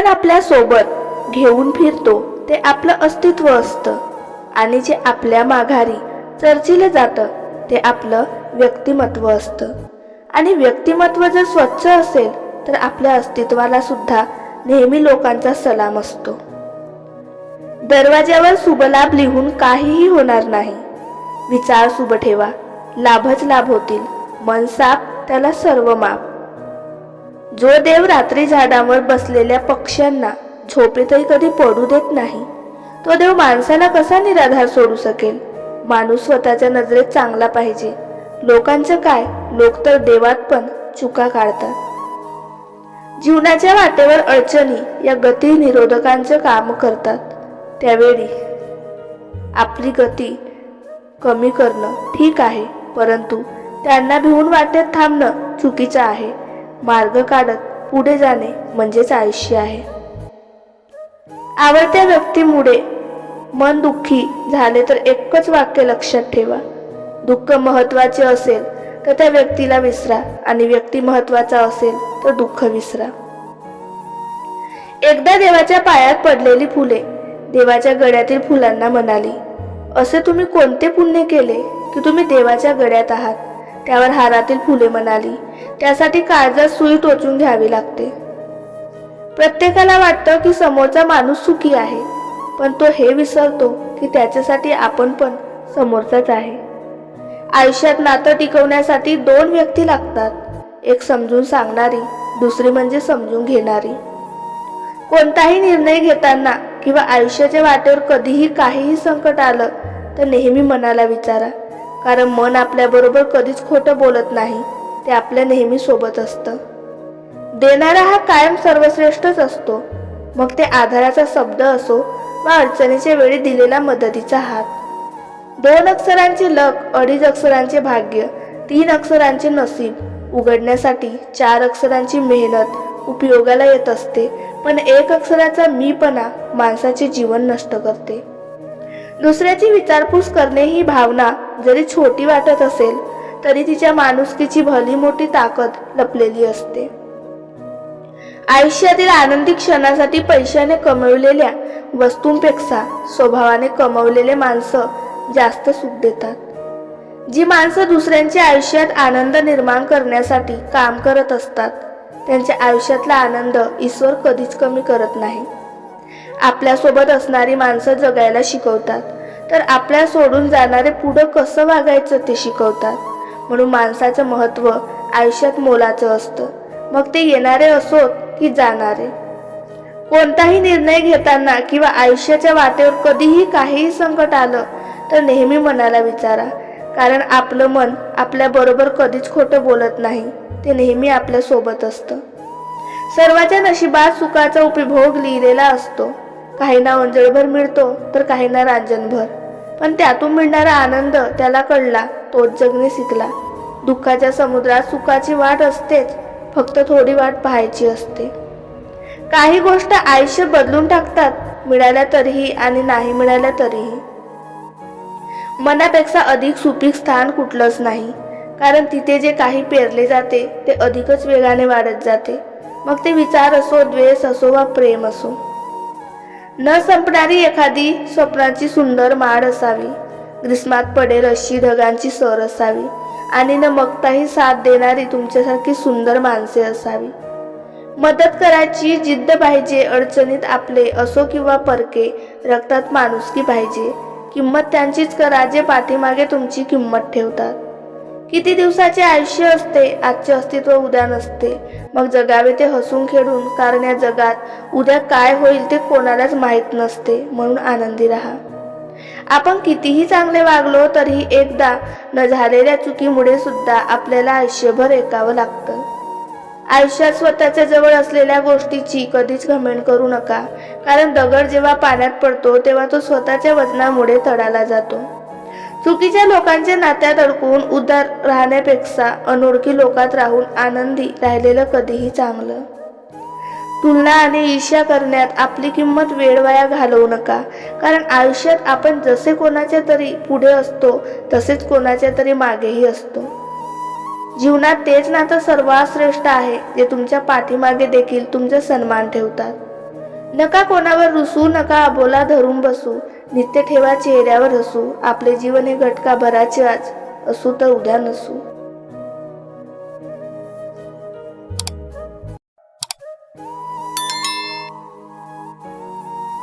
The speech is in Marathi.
आपण आपल्यासोबत घेऊन फिरतो ते आपलं अस्तित्व असतं. आणि जे आपल्या माघारी चर्चिलं जातं ते आपलं व्यक्तिमत्व असतं. आणि व्यक्तिमत्व जर स्वच्छ असेल तर आपल्या अस्तित्वाला सुद्धा नेहमी लोकांचा सलाम असतो. दरवाज्यावर सुबलाभ लिहून काहीही होणार नाही. विचार शुभ ठेवा. लाभच लाभ होतील. मन साप त्याला सर्व माप जो देव रात्री झाडावर बसलेल्या पक्ष्यांना झोपेतही कधी पडू देत नाही तो देव माणसाला कसा निराधार सोडू शकेल? माणूस स्वतःच्या नजरेत चांगला पाहिजे. लोकांचं काय? लोक तर देवात पण चुका काढतात. जीवनाच्या वाटेवर अडचणी या गती निरोधकांचं काम करतात. त्यावेळी आपली गती कमी करणं ठीक आहे परंतु त्यांना भिवून वाटेत थांबणं चुकीचं आहे. मार्ग काढत पुढे जाणे म्हणजेच आयुष्य आहे. आवडत्या व्यक्तीमुळे मन दुःखी झाले तर एकच वाक्य लक्षात ठेवा. दुःख महत्त्वाचे असेल तर त्या व्यक्तीला विसरा आणि व्यक्ती महत्त्वाचा असेल तर दुःख विसरा. एकदा देवाच्या पायात पडलेली फुले देवाच्या गड्यातील फुलांना म्हणाली असे तुम्ही कोणते पुण्य केले की तुम्ही देवाच्या गड्यात आहात? त्यावर हारातील फुले म्हणाली. त्यासाठी काळजात सुई टोचून घ्यावी लागते. प्रत्येकाला वाटतं की समोरचा माणूस सुखी आहे पण तो हे विसरतो की त्याच्यासाठी आपण पण समोरचाच आहे. आयुष्यात नातं टिकवण्यासाठी दोन व्यक्ती लागतात. एक समजून सांगणारी दुसरी म्हणजे समजून घेणारी. कोणताही निर्णय घेताना किंवा आयुष्याच्या वाटेवर कधीही काहीही संकट आलं तर नेहमी मनाला विचारा कारण मन आपल्याबरोबर कधीच खोटं बोलत नाही ते आपल्या नेहमी सोबत असतं. देणारा हा कायम सर्वश्रेष्ठच असतो. मग ते आधाराचा शब्द असो वा अडचणीच्या वेळी दिलेला मदतीचा हात. दोन अक्षरांचे लक अडीच अक्षरांचे भाग्य तीन अक्षरांचे नसीब उघडण्यासाठी चार अक्षरांची मेहनत उपयोगाला येत असते पण एक अक्षराचा मीपणा माणसाचे जीवन नष्ट करते. दुसऱ्याची विचारपूस करणे ही भावना जरी छोटी वाटत असेल तरी तिच्या माणुसकीची भली मोठी ताकद लपलेली असते. आयुष्यातील आनंदी क्षणासाठी पैशाने कमवलेल्या वस्तूंपेक्षा स्वभावाने कमवलेले माणसं जास्त सुख देतात. जी माणसं दुसऱ्यांच्या आयुष्यात आनंद निर्माण करण्यासाठी काम करत असतात त्यांच्या आयुष्यातला आनंद ईश्वर कधीच कमी करत नाही. आपल्यासोबत असणारी माणसं जगायला शिकवतात. तर आपल्या सोडून जाणारे पुढं कसं वागायचं ते शिकवतात. म्हणून माणसाचं महत्त्व आयुष्यात मोलाचं असतं. मग ते येणारे असोत की जाणारे. कोणताही निर्णय घेताना किंवा आयुष्याच्या वाटेवर कधीही काहीही संकट आलं तर नेहमी मनाला विचारा. कारण आपलं मन आपल्याबरोबर कधीच खोटं बोलत नाही. ते नेहमी आपल्यासोबत असतं. सर्वाच्या नशिबात सुखाचा उपभोग लिहिलेला असतो. काहींना उंजळभर मिळतो तर काहींना रांजणभर पण त्यातून मिळणारा आनंद त्याला कळला तोच जगणे शिकला. दुःखाच्या समुद्रात सुखाची वाट असतेच फक्त थोडी वाट पाहायची असते. काही गोष्ट आयुष्य बदलून टाकतात मिळाल्या तरीही आणि नाही मिळाल्या तरीही. मनापेक्षा अधिक सुपीक स्थान कुठलंच नाही कारण तिथे जे काही पेरले जाते ते अधिकच वेगाने वाढत जाते. मग ते विचार असो द्वेष असो वा प्रेम असो. न संपणारी एखादी स्वप्नाची सुंदर माळ असावी. ग्रीष्मात पडेल अशी ढगांची सर असावी. आणि न मगताही साथ देणारी तुमच्यासारखी सुंदर माणसे असावी. मदत करायची जिद्द पाहिजे अडचणीत आपले असो किंवा परके रक्तात माणुसकी पाहिजे. किंमत त्यांचीच करा जे पाठीमागे तुमची किंमत ठेवतात. किती दिवसाचे आयुष्य असते आजचे अस्तित्व उद्या नसते. मग जगावे ते हसून खेळून कारण या जगात उद्या काय होईल ते कोणालाच माहीत नसते म्हणून आनंदी राहा. आपण कितीही चांगले वागलो तरीही एकदा न झालेल्या चुकीमुळे सुद्धा आपल्याला आयुष्यभर ऐकावं लागतं. आयुष्यात स्वतःच्या जवळ असलेल्या गोष्टीची कधीच घमेंड करू नका. कारण दगड जेव्हा पाण्यात पडतो तेव्हा तो स्वतःच्या वजनामुळे तडाला जातो. चुकीच्या लोकांच्या नात्यात अडकून उदार राहण्यापेक्षा अनोळखी लोकात राहून आनंदी राहिलेलं कधीही चांगलं. तुलना आणि ईर्ष्या करण्यात आपली किंमत वेळ वाया घालवू नका. कारण आयुष्यात आपण जसे कोणाच्या तरी पुढे असतो तसेच कोणाच्या तरी मागेही असतो. जीवनात तेच नातं सर्वात श्रेष्ठ आहे जे तुमच्या पाठीमागे देखील तुमचा सन्मान ठेवतात. नका कोणावर रुसू नका अबोला धरून बसू. नित्य ठेवा चेहऱ्यावर हसू आपले जीवन हे घटका भराचे आज असू तर उद्या नसू.